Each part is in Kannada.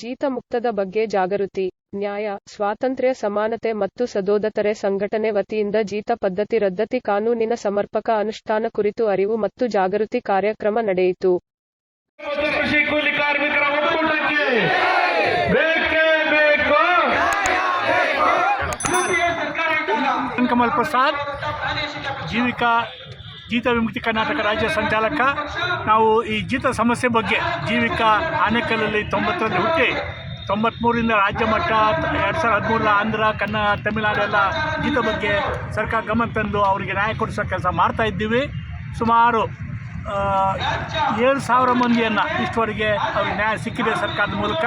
ಜೀತ ಮುಕ್ತದ ಬಗ್ಗೆ ಜಾಗೃತಿ ನ್ಯಾಯ ಸ್ವಾತಂತ್ರ್ಯ ಸಮಾನತೆ ಮತ್ತು ಸದೋದತರೆ ಸಂಘಟನೆ ವತಿಯಿಂದ ಜೀತ ಪದ್ಧತಿ ರದ್ದತಿ ಕಾನೂನಿನ ಸಮರ್ಪಕ ಅನುಷ್ಠಾನ ಕುರಿತು ಅರಿವು ಮತ್ತು ಜಾಗೃತಿ ಕಾರ್ಯಕ್ರಮ ನಡೆಯಿತು. ಕಮಲ್ ಪ್ರಸಾದ್ ಜೀವಿಕಾ ಜೀತ ವಿಮುಕ್ತಿ ಕರ್ನಾಟಕ ರಾಜ್ಯ ಸಂಚಾಲಕ. ನಾವು ಈ ಜೀತ ಸಮಸ್ಯೆ ಬಗ್ಗೆ ಜೀವಿಕಾ ಆನೇಕಲ್ಲಲ್ಲಿ ತೊಂಬತ್ತರಲ್ಲಿ ಹುಟ್ಟಿ ತೊಂಬತ್ತ್ಮೂರಿಂದ ರಾಜ್ಯ ಮಟ್ಟ, ಎರಡು ಸಾವಿರದ ಹದಿಮೂರರ ಆಂಧ್ರ, ಕನ್ನಡ, ತಮಿಳುನಾಡು ಎಲ್ಲ ಜೀತ ಬಗ್ಗೆ ಸರ್ಕಾರ ಗಮನ ತಂದು ಅವರಿಗೆ ನ್ಯಾಯ ಕೊಡಿಸೋ ಕೆಲಸ ಮಾಡ್ತಾ ಇದ್ದೀವಿ. ಸುಮಾರು ಏಳು ಸಾವಿರ ಮಂದಿಯನ್ನು ಇಷ್ಟವರೆಗೆ ಅವ್ರಿಗೆ ನ್ಯಾಯ ಸಿಕ್ಕಿದೆ ಸರ್ಕಾರದ ಮೂಲಕ.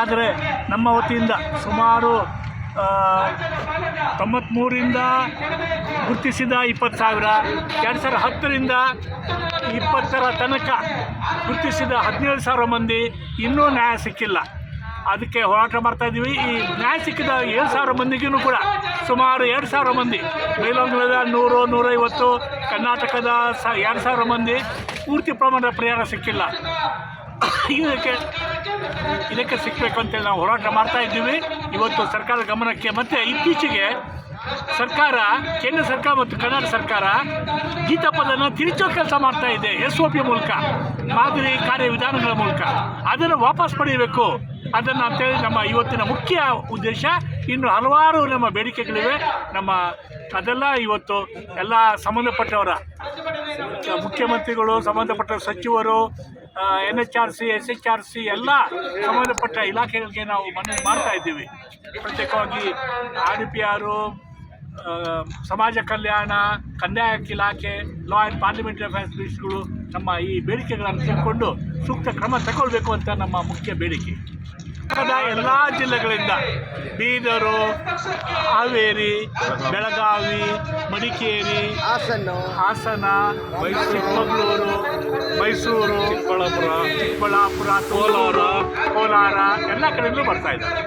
ಆದರೆ ನಮ್ಮ ವತಿಯಿಂದ ಸುಮಾರು ತೊಂಬತ್ತ್ಮೂರಿಂದ ಗುರುತಿಸಿದ ಇಪ್ಪತ್ತು ಸಾವಿರ, ಎರಡು ಸಾವಿರದ ಹತ್ತರಿಂದ ಇಪ್ಪತ್ತರ ತನಕ ಗುರುತಿಸಿದ ಹದಿನೇಳು ಸಾವಿರ ಮಂದಿ ಇನ್ನೂ ನ್ಯಾಯ ಸಿಕ್ಕಿಲ್ಲ. ಅದಕ್ಕೆ ಹೋರಾಟ ಮಾಡ್ತಾ ಇದ್ದೀವಿ. ಈ ನ್ಯಾಯ ಸಿಕ್ಕಿದ ಏಳು ಸಾವಿರ ಮಂದಿಗೂ ಕೂಡ ಸುಮಾರು ಎರಡು ಸಾವಿರ ಮಂದಿ ಬೈಲಹೊಂಗಲದ ನೂರು, ನೂರೈವತ್ತು, ಕರ್ನಾಟಕದ ಸ, ಎರಡು ಸಾವಿರ ಮಂದಿ ಪೂರ್ತಿ ಪ್ರಮಾಣದ ಪರಿಹಾರ ಸಿಕ್ಕಿಲ್ಲ. ಇದಕ್ಕೆ ಇದಕ್ಕೆ ಸಿಕ್ಕಬೇಕು ಅಂತೇಳಿ ನಾವು ಹೋರಾಟ ಮಾಡ್ತಾ ಇದ್ದೀವಿ. ಇವತ್ತು ಸರ್ಕಾರದ ಗಮನಕ್ಕೆ ಮತ್ತು ಇತ್ತೀಚೆಗೆ ಸರ್ಕಾರ, ಕೇಂದ್ರ ಸರ್ಕಾರ ಮತ್ತು ಕರ್ನಾಟಕ ಸರ್ಕಾರ ಗೀತಾಪದನ ತಿರುಚೋ ಕೆಲಸ ಮಾಡ್ತಾ ಇದೆ ಎಸ್ ಒ ಪಿ ಮೂಲಕ, ಮಾದರಿ ಕಾರ್ಯವಿಧಾನಗಳ ಮೂಲಕ. ಅದನ್ನು ವಾಪಸ್ ಪಡೆಯಬೇಕು. ಅದನ್ನು ಅಂತೇಳಿ ನಮ್ಮ ಇವತ್ತಿನ ಮುಖ್ಯ ಉದ್ದೇಶ, ಇನ್ನು ಹಲವಾರು ನಮ್ಮ ಬೇಡಿಕೆಗಳಿವೆ. ನಮ್ಮ ಅದೆಲ್ಲ ಇವತ್ತು ಎಲ್ಲ ಸಂಬಂಧಪಟ್ಟವರ ಮುಖ್ಯಮಂತ್ರಿಗಳು, ಸಂಬಂಧಪಟ್ಟ ಸಚಿವರು N H R C S H R C ಎಲ್ಲ ಸಂಬಂಧಪಟ್ಟ ಇಲಾಖೆಗಳಿಗೆ ನಾವು ಮನವಿ ಮಾಡ್ತಾ ಇದ್ದೀವಿ. ಪ್ರತ್ಯೇಕವಾಗಿ ಆರ್ ಪಿ ಆರು ಸಮಾಜ ಕಲ್ಯಾಣ, ಕಂದಾಯ ಇಲಾಖೆ ಲಾ ಆ್ಯಂಡ್ ಪಾರ್ಲಿಮೆಂಟರಿ ಅಫೇರ್ಸ್ ಮಿನಿಸ್ಟ್ರುಗಳು ನಮ್ಮ ಈ ಬೇಡಿಕೆಗಳನ್ನು ತಿಳ್ಕೊಂಡು ಸೂಕ್ತ ಕ್ರಮ ತಗೊಳ್ಬೇಕು ಅಂತ ನಮ್ಮ ಮುಖ್ಯ ಬೇಡಿಕೆ. ಕರ್ನಾಟಕದ ಎಲ್ಲ ಜಿಲ್ಲೆಗಳಿಂದ ಬೀದರು ಹಾವೇರಿ ಬೆಳಗಾವಿ ಮಡಿಕೇರಿ ಹಾಸನ ಚಿಕ್ಕಮಗಳೂರು ಮೈಸೂರು ಚಿಕ್ಕಬಳ್ಳಾಪುರ ಚಿಕ್ಕಬಳ್ಳಾಪುರ ಕೋಲಾರ ಕೋಲಾರ ಎಲ್ಲ ಕಡೆಯಿಂದಲೂ ಬರ್ತಾ ಇದ್ದಾರೆ.